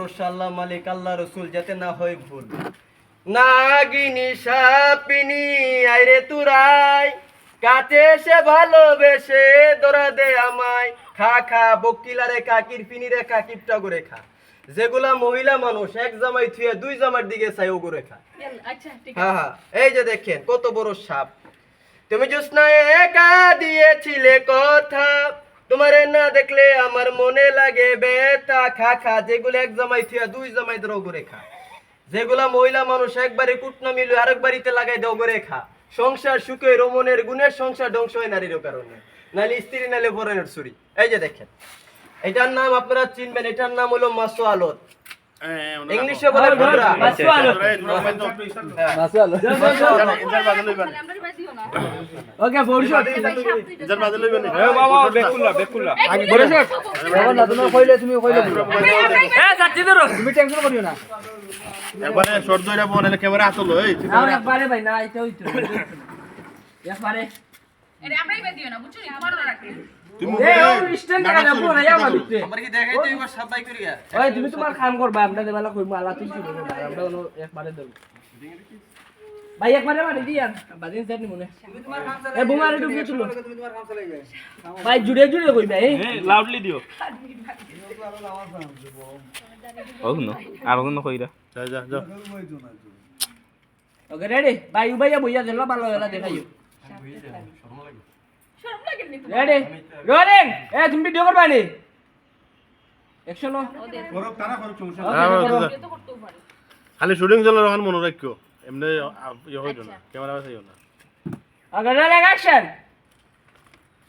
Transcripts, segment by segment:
ভরসা আল্লাহ মালিক আল্লাহ রসুল যাতে না হয় ভুল। নাগিনী সাপিনী আইরে তুরাই কাছে সে ভালোবেসে দোরা দে আমায়। খা খা করে খা যেগুলা মহিলা মানুষ এক জামাই থুয়ে দুই জামার দিকে চাই ওগুলো খা। আচ্ছা ঠিক হ্যাঁ হ্যাঁ এই যে দেখেন কত বড় সাপ। তুমি জোৎস্না একা দিয়েছিলে কথা। তোমারে না দেখলে আমার মনে লাগে বেতা খা খা, যেগুলো এক জমাই থিয়া, দুই জামাই ধরো করে খা যেগুলা মহিলা মানুষ একবারে কুটনা মিলু আরেক বাড়িতে লাগাই দাও করে খা সংসার সুখে, রমণের গুণের সংসার ধ্বংস হয় নারীর কারণে। নালে স্ত্রী নালে বরণের চুরি এই যে দেখেন, এটার নাম আপনারা চিনবেন, এটার নাম হলো মাসো আলত ইংলিশে বলে ঘোড়া মাসু আলত। হ্যাঁ। তাহলে আমরা এবার দিও না ওকে ভবিষ্যৎ আগে ভবিষ্যৎ এখন না তুমি কইলে তুমি কইলে এ যাচ্ছি ধরো তুমি টেনশন করিও না একবারে শর্ট ধরে বনালে ক্যামেরা আসলো এই না একবারে ভাই না এটা হইতো একবারে আরে আমরা এবার না বুঝছ তোমার রাখতে তুমি না তুমি তোমার কাম করবা আমরা দেবালা কইমু আলা তুই শুরু করবা আমরা কোনো একবারে দেব। ভাই একবারে মারি দিয়া বাদিন সেট নিমুনে এ বুমারে ডুবিয়ে তুলো। ভাই জুড়ে জুড়ে কইবা এই। লাউডলি দিও। ও ন আর কোনো কইরা। যা যা যা। ওকে রেডি ভাই উবাইয়া বইয়া দিলা ভালো হলা দেখাইও। শরম লাগে নি রেডি রোলিং এ তুমি ভিডিও করবা নি? অ্যাকশন তো করতেও পারে। খালি শুটিং চলে রকম মনে রাখিও। এমনি ইয়ে হইতো না ক্যামেরা না। অ্যাকশন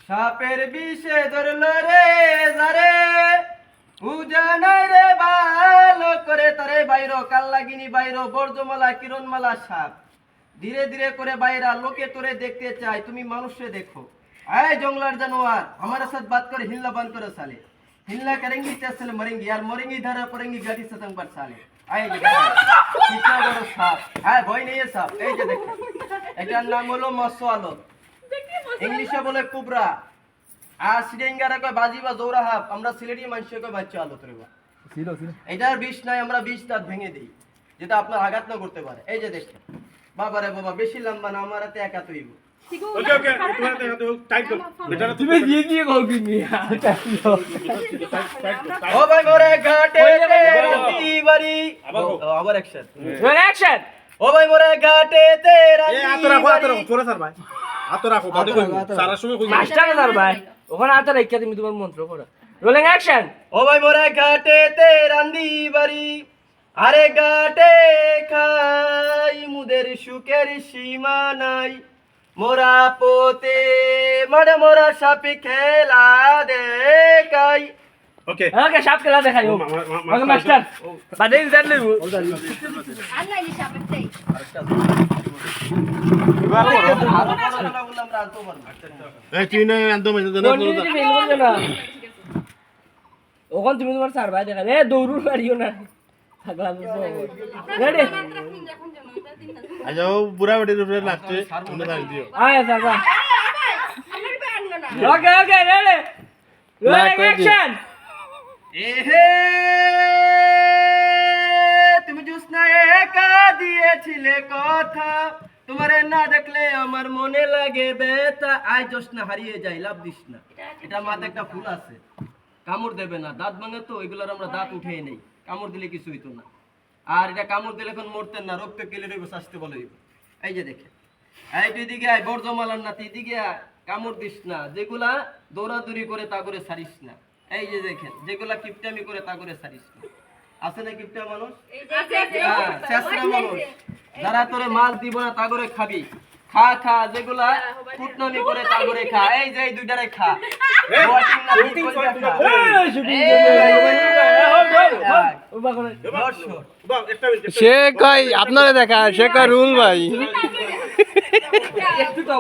সাপের বিষে ধরলো রে জারে উজানাই রে ভালো করে তারে বাইরো কাল্লাগিনি বাইরো বর্জমালা কিরণমালা সাপ। ধীরে ধীরে করে বাইরা লোকে তোরে দেখতে চায় তুমি মানুষে দেখো। আয় জঙ্গলার জানোয়ার আমার সাথে বাত করে হিল্লা বান করে সালে हिलना करेंगी तैसे मरेंगी यार मरेंगी इधर पड़ेंगी गाड़ी सतंग पर साले आए ये देखो, कितना बड़ा सांप है भय नहीं है सांप এই যে দেখো এটার নাম হলো মৎস্য আলো ইংলিশে বলে কুবরা আর শ্রীঙ্গারা কয় বাজি বা জোরা হাফ আমরা সিলেটি মানুষকে কয় বাচ্চা আলো তোরে এটার বিষ নাই আমরা বিষ দাঁত ভেঙে দিই যেটা আপনার আঘাত না করতে পারে এই যে দেখেন বাবা রে বাবা বেশি লম্বা না আমার হাতে একা তৈব ঠিক ওকে ওকে তোমার তো টাইট করো। এটা তুমি কও কি ও ভাই মোরে ঘাটে ও, আবার অ্যাকশন রোলিং অ্যাকশন ও ভাই মোরে ঘাটে তেরা এ আতো রাখো আতো রাখো চলে স্যার ভাই। আতো রাখো বাদে কইবো সারা সময় কইবো মাস্টার দার ভাই। ওখানে আতে রেখে তুমি তোমার মন্ত্র করো রোলিং অ্যাকশন ও ভাই মোরে ঘাটে তেরা দিবারি আরে ঘাটে খাই মুদের সুখের সীমা নাই। মোরা পোতে মরে মোরা সাপি খেলা দেখাই। ওকে ওকে সাপ খেলা দেখাই ও। ওকে মাস্টার বাদে জান লইব আল্লাহ না করবে না ওখান তুমি তোমার স্যার ভাই দেখা এ দৌড়ুর মারিও না। থাকলা আজ ও বুড়া বেটির উপরে লাগছে তুমি জানি দিও। আয় স্যার ভাই আমার বে আনলো না okay okay ready rolling action এহে তুমি জুসনা একা দিয়েছিলে কথা। তোমারে না দেখলে আমার মনে লাগে বেতা আই জোসনা হারিয়ে যায় লাভ দিস না। এটা মাথায় একটা ফুল আছে। কামড় দেবে না দাঁত ভাঙে তো এগুলোর আমরা দাঁত উঠে নেই। কামড় দিলে কিছু হইতো না। আর এটা কামড় দিলে এখন মরতেন না রক্ত কেলে রইব শাস্তি বলে এই যে দেখে এই তুই দিকে আয় বর্জমালার নাতি এদিকে আয়, কামড় দিস না। যেগুলা দৌড়াদৌড়ি করে তা করে সারিস না। এই যে দেখেন যেগুলা কিপটামি করে তা করে সারিস না। আছে না কিপটা মানুষ? হ্যাঁ, শেষরা মানুষ। যারা তোরে মাছ দিব না তা করে খাবি। খা খা যেগুলা কুটনামি করে তা করে খা। এই যে এই দুইটারে খা। সে কয় আপনারা দেখা সে কয় রুল ভাই। একটু তো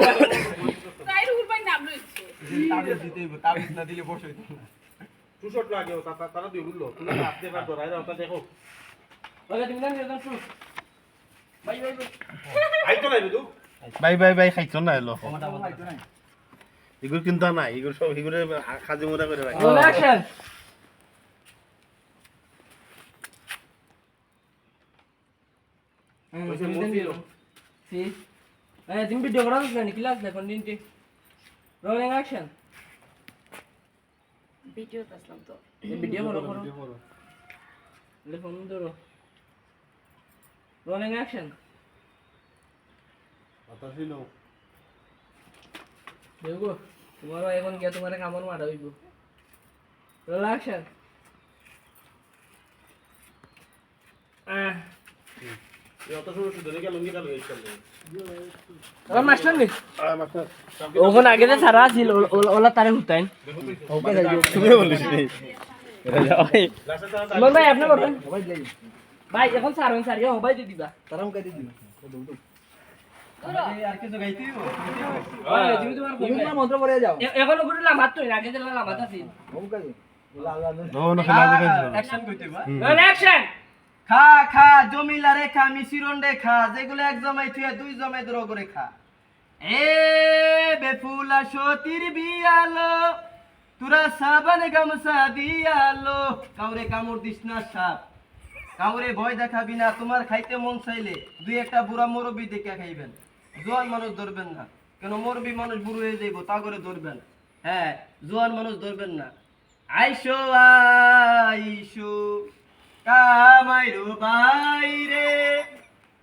তাই রুল পাই নাম লইছে তাবিজ দিতে হইব, তাবিজ না বাই বাই বাই। এলো। এগুলো কিন্তু নাই এগুলো সব এগুলো খাজি মোড়া করে রাখি রোলিং অ্যাকশন সি এই তুমি ভিডিও করো না ক্লাস দেখো নিনটি রোলিং অ্যাকশন ভিডিও আসলাম তো ভিডিও করো করো ফোন ধরো রোলিং অ্যাকশন দেখো তোমারও এখন গিয়ে তোমার কামড় মারা হইব রোল অ্যাকশন আহ আমার মাস্টার নেই ওখানে আগে যে সারা আছিল ওলা তারে হুতাইন তুমিও বলিস ভাই আপনি করবেন ভাই এখন সার হন সারিয়া হবাই দি দিবা? ওই, তুমি তোমার কইবে। মন্ত্র পড়ে যাও। এখন ওগুলো লামাত তো আগে যে লামাত আছিল অ্যাকশন খা খা, জমিলা রে খা মিশিরন রে খা, যেগুলো এক জমাই তুই দুই জমাই দ্রো করে খা। এ বেফুলা সতীর বিয়ালো, তুরা সাবান গামছা দিয়ালো। কাউরে কামড় দিস না সাপ, কাউরে ভয় দেখাবি না, তোমার খাইতে মন চাইলে দুই একটা বুড়া মুরব্বী দেখে খাইবেন। জোয়ান মানুষ ধরবেন না, কেন মুরব্বী মানুষ বুড়ো হয়ে যাইব, তা করে ধরবেন। হ্যাঁ জোয়ান মানুষ ধরবেন না। আইসো আইসো। কামাইরো বাইরে,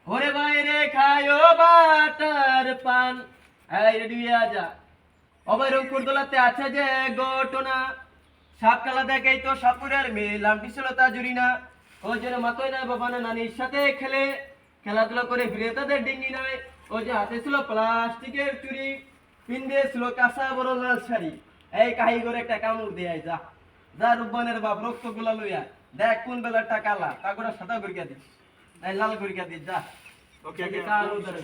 ওরে বাইরে খায়ো বাটার পান। এই রেডি হয়ে যা অবাই রংপুর দোলাতে আছে যে ঘটনা। সাপ খেলা দেখেই তো সাপুরের মেয়ে লাম্পি ছিল তা জুড়ি না। ও যেন মাতই না বাবা না নানির সাথে খেলে। খেলাধুলা করে ফিরে তাদের ডিঙ্গি নয়। ও যে হাতে ছিল প্লাস্টিকের চুরি পিন্দে ছিল কাঁচা বড় লাল শাড়ি। এই কাহি করে একটা কামড় দেয় যা। যা রূপবানের বাপ রক্তগুলা লইয়া দেখ কোন বেলার টাকা লা তা করে সাদা করিয়া দিস। এই লাল করিয়া দিস যা। ওকে কালো ধরে